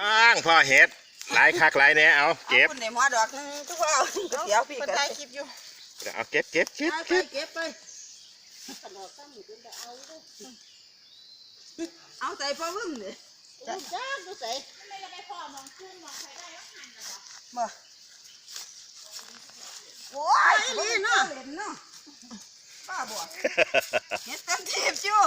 อ้างพ่อเห็ดหลายคักหลายแหน่เอาเก็บอาคุณในหมอดอกนึงทุกคนเอาก๋วยเตี๋ยวพี่คนกันถ่ายคลิปอยู่เอาเก็บเก็บเก็บเอาไปเก็บเก็บไปเอาใส่พ่อมึงเลยจ้าดูใส่มาโอ้ยนี่เนาะเห็นเนาะป้าบัวเฮ็ดเต็มที่อยู่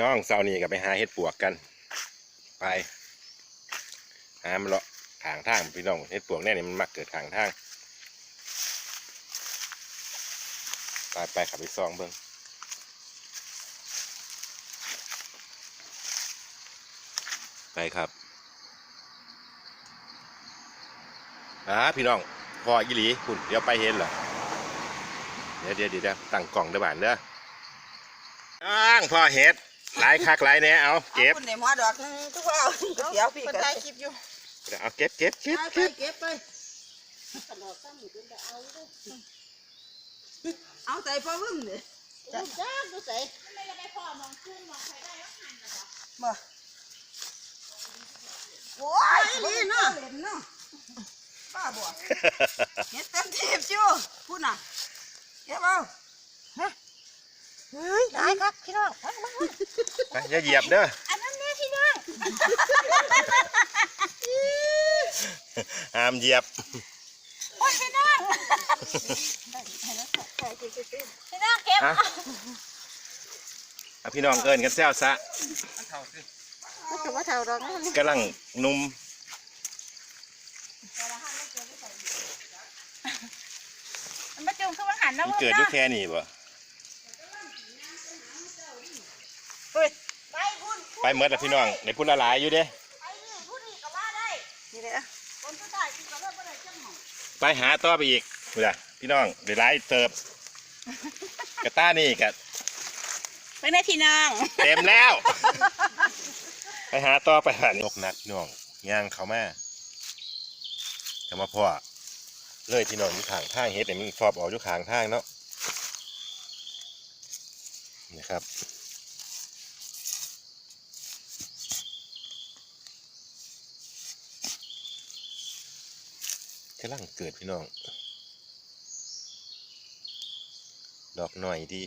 น้องเสาร์นี้ก็ไปหาเห็ดปวกกัน ไปหามันเลาะทางทางพี่น้องเห็ดปวกแน่นี่มันมักเกิดทางทางไปไปขับไปซองเบิ้งไปครับอ่าพี่น้องพออีหลีคุณเดี๋ยวไปเห็นเหรอเดี๋ยวเดี๋ยวเดี๋ยวตั้งกล่องเด้บ้านเด้ออ้างพ่อเห็ด หลายคักหลายแหน่เอาเก็บอาคุณในหมอดอกนึงทุกคนเอาก๋วยเตี๋ยวพี่คนกันถ่ายคลิปอยู่เอาเก็บเก็บเก็บเอาไปเก็บเก็บไปเอาใส่พ่อมึงเลยจ้าดูใส่มาโอ้ยนี่เนาะเห็นเนาะป้าบัวเฮ็ดเต็มที่อยู่พูดน่ะเก็บเอา เฮ้ยได้ครับพี่น้องมามาไปอย่าเหยียบเด้ออันนั้นแม่พี่น้องห้ามเหยียบโอ้ยพี่น้องพี่น้องเก็บอะอะพี่น้องเอิญกันแซวซะไม่ถือว่าเท่าดอกนะกำลังหนุ่มมันมาจุ่มคือมันหันนะมันเกิดอยู่แค่นี้บ่ เฮ้ยไปคุณ ไปเมื่อแต่พี่น้องในพุ่นละหลายอยู่เด้ ไปนี่พูดนี่ก็ว่าได้นี่แหละคนผู้ถ่ายที่เขาเลิกบ่ได้จังหวะไปหาต่อไปอีกเพื่อพี่น้องเดี๋ยวไล่เติบกระต้านี่กะไปได้พี่น้องเต็มแล้ว ไปหาต่อไปผ่านนกนักพี่น้องย่างเขามาจะมาพ่อเลยพี่น้องอยู่ข้างทางเฮ็ดเนี่ยมันฟอบออกอยู่ข้างทางเนาะนะครับ กำลังเกิดพี่น้อง ดอกหน่อยดี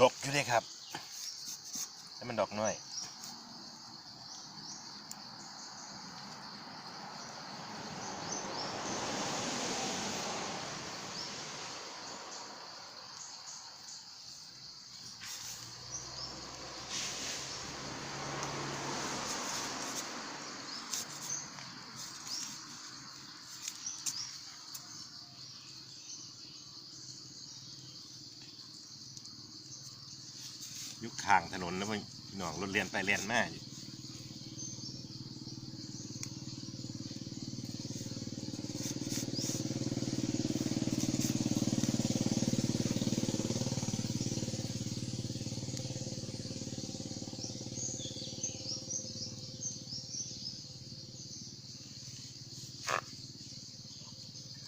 ดกอยู่เลยครับแล้มันดอกน้อย ยู่ข้างถนนแล้วพี่น้องรถเลียนไปเลียนมาอยู่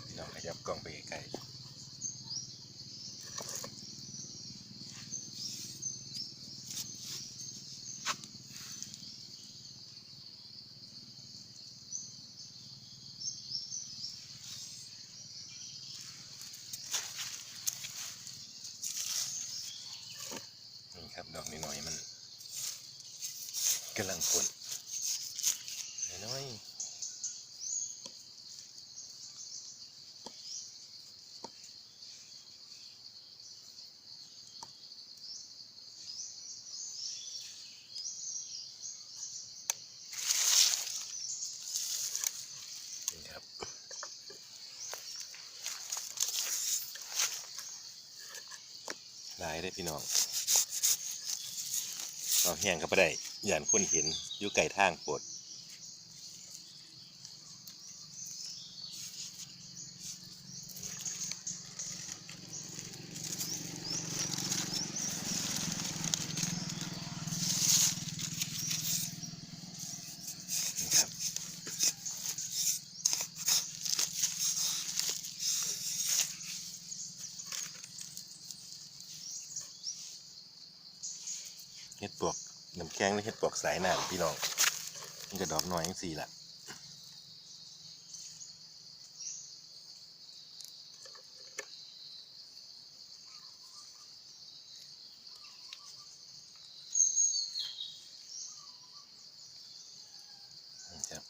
พี่น้องขยับกล้องไปใกล หน่อยหลายได้พี่น้องเราแห้งเข้าไปได้ อย่างคนเห็นยุ่ไก่ทางปวด เห็ดปวกน้ำแข็งหรือเห็ดปวกสายน้ำพี่น้องมันก็ดอกน้อยอย่างสี่ละนะครับ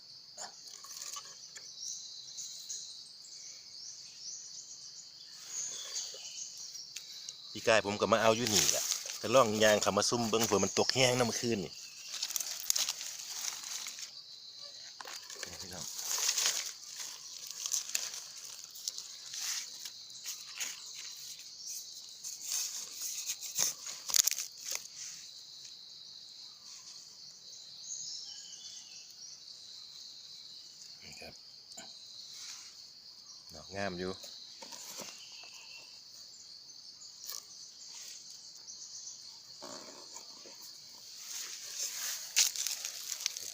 พี่กายผมก็มาเอาอยู่นี่แหละ ก็ล่องยางขามาซุ่มเบิ้งเผื่อมันตกแห้งน้ำเมื่อคืนนี่พี่น้องนี่ครับดอกงามอยู่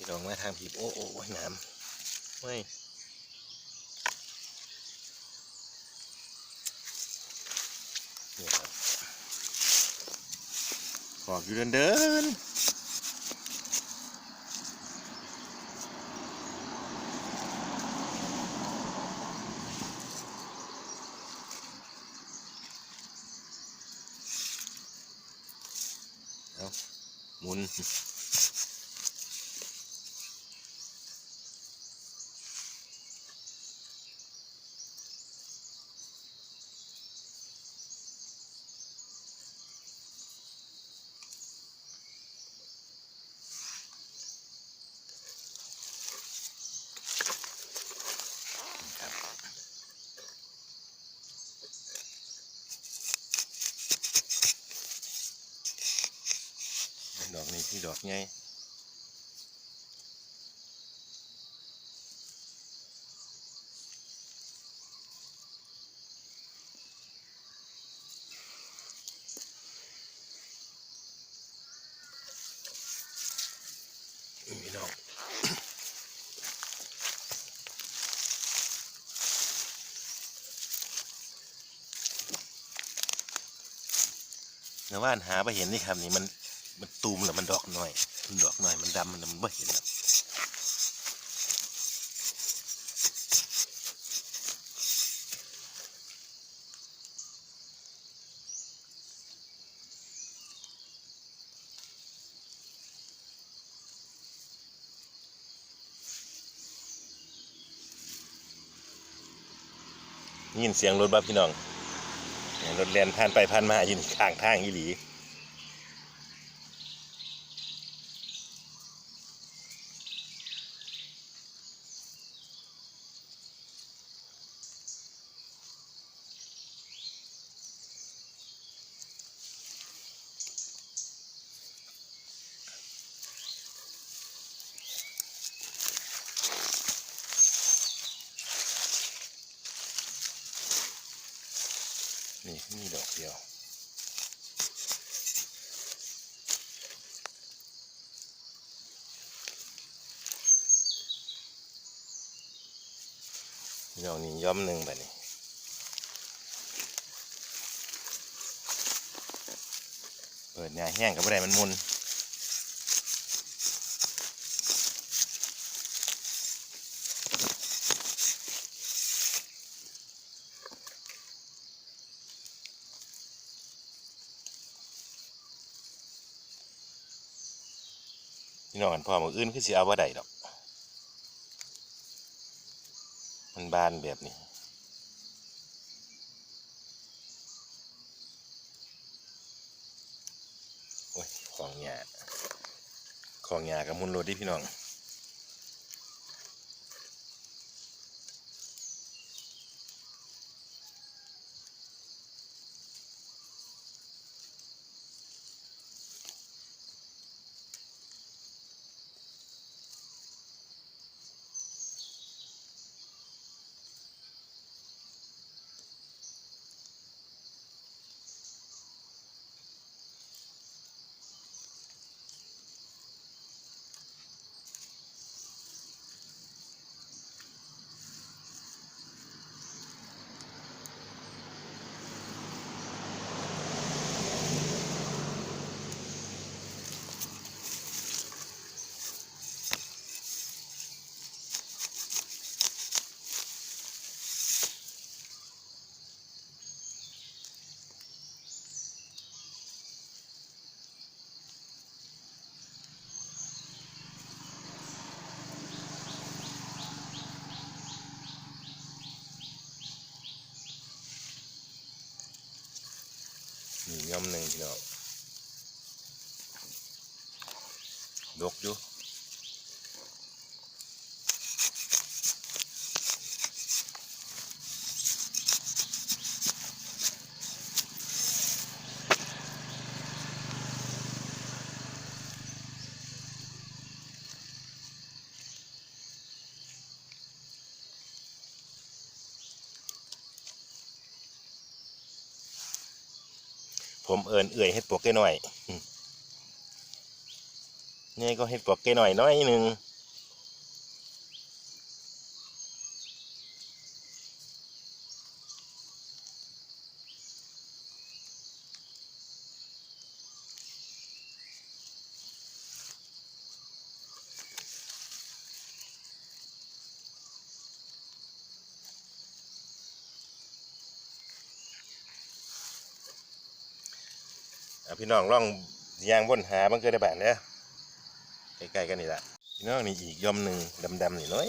พี่น้องมาทางผีโอ้โอ้โอ้ยน้ำไม่นี่ครับขอบอยู่เดินเดินเอาหมุน ดอกนี้ที่ดอกใหญ่พี่น้องแต่ว่าอันหาไปเห็นนี่ครับนี่มัน มันตูมแล้วมันดอกหน่อย มันดอกหน่อยมันดำมันมันไม่เห็นแล้วยินเสียงรถบ้าพี่น้องรถแล่นผ่านไปผ่านมาอยู่ข้างทางอีหลี นี่มีดอก เดียวดอกนี้ย้อมหนึ่งแบบนี้เปิดเนี่ยแห้งกับอะไรมันมุน พี่น้องกันพ่อมืออื่นคือสิเอาว่าใดดอก มันบานแบบนี้โอ้ยของหยาของหยากับมุนโรดดิพี่น้อง อมหนึ่งพี่น้องดกอยู่ ผมเอินเอื่อยเห็ดปวกแก่หน่อยนี่ก็เห็ดปวกแก่หน่อยน้อยหนึ่ง พี่น้องล่องยางบนหาบังเกิดได้บานเด้อใกล้ๆกันนี่แหละพี่น้องนี่อีกยอมหนึ่งดำๆนี่น้อย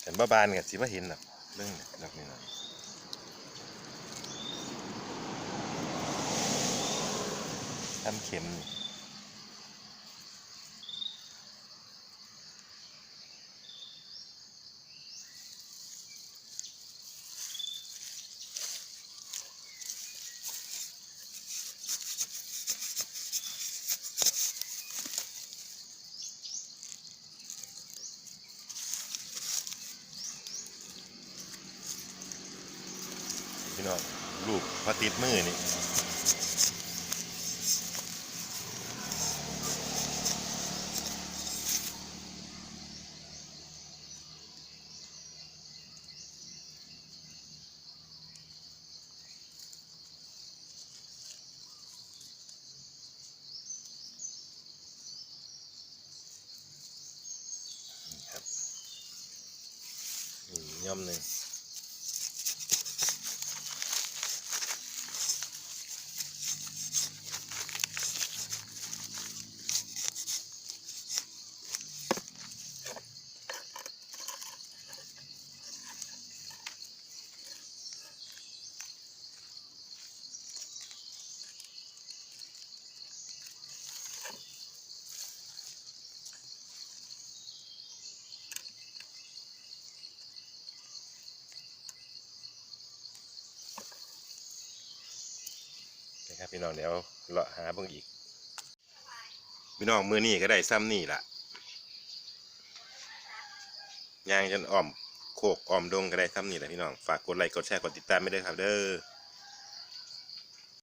แต่บ้าบานกับสิว่าเห็นหรอกเรื่องดอกนี่หน่อยทำเข็มนี่ พี่น้องลูกพอติดมือนี่ย่อมหนึ่ง ครับพี่น้องเดี๋ยวเลาะหาเบิ่งอีก พี่น้องมือนี่ก็ได้ซ้ำนี่ละยางจนอ้อมโคกอ้อมดงก็ได้ซ้ำนี่แหละพี่น้อง ฝากกดไลค์กดแชร์กดติดตามไม่ได้ครับเด้อ